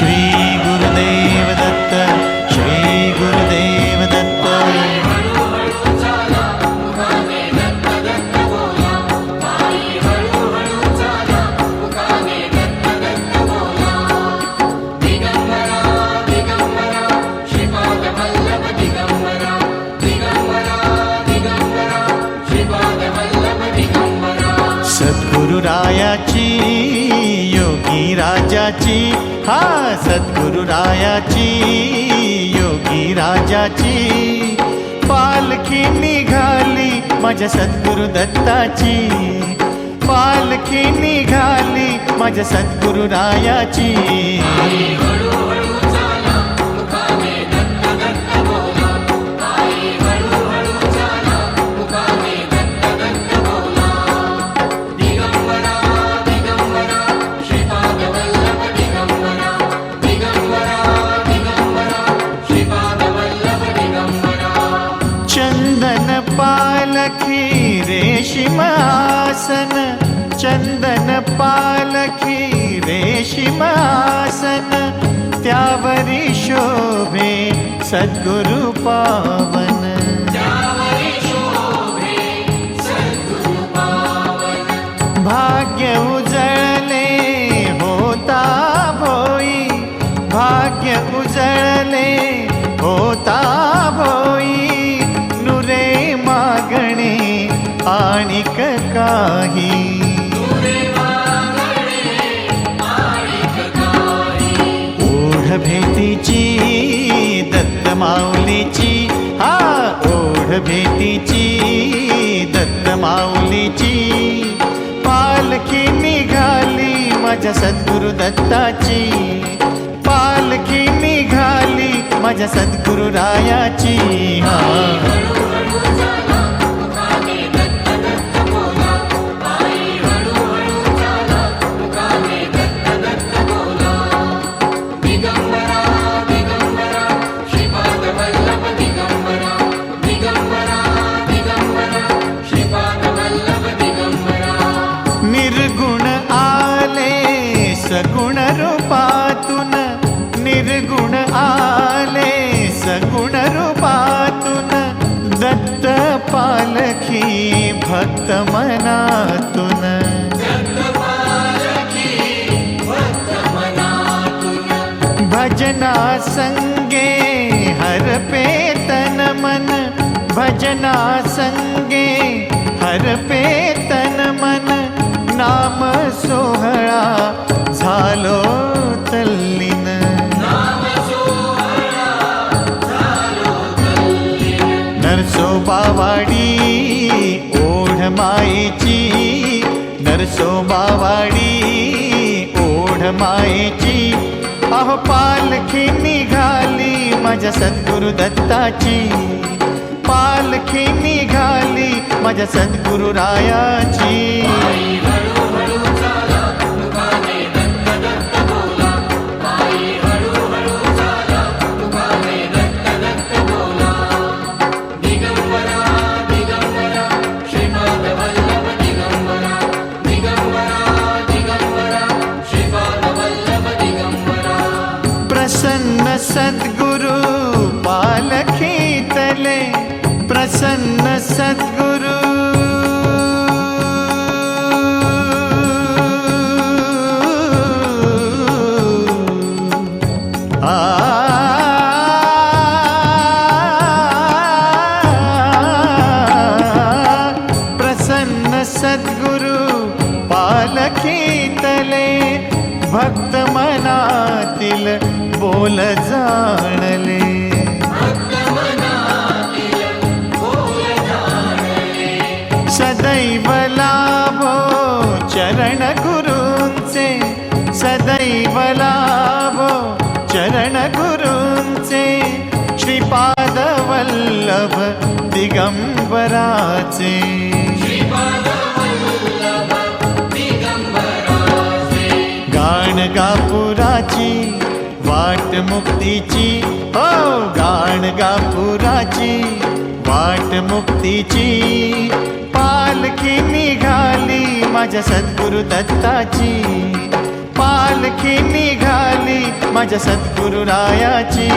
Shri Guru né? राजाची हा सद्गुरुरायाची योगी राजाची. पालखी निघाली माझ्या सद्गुरु दत्ताची. पालखी निघाली माझ्या सद्गुरु रायाची. रेशिमासन चंदन पालखी रेशिमासन त्यावरी शोभे सद्गुरु पाव आणिक काही. ओढ भेटीची दत्त माऊलीची हा ओढ भेटीची दत्त माऊलीची. पालखी निघाली माझ्या सद्गुरु दत्ताची. पालखी निघाली माझ्या सद्गुरु रायाची. हा. मनातून भजना संगे हर पेतन मन. भजना संगे हर पेतन मन. नाम सोहळा झालो तल्लीन. नरसोबावाडी ओढ माईची नरसोबावाडी ओढ मायेची. अहो पालखी निघाली माझ्या सद्गुरु दत्ताची. पालखी निघाली माझ्या सद्गुरु रायाची. प्रसन्न सद्गुरु आ प्रसन्न सद्गुरु पालखीतले भक्त मनातील बोल जाणले दिगंबराचे. गाणगापुराची वाट मुक्तीची. हो गाणगापुराची वाट मुक्तीची. पालखी निघाली माझ्या सद्गुरु दत्ताची. पालखी निघाली माझ्या सद्गुरुरायाची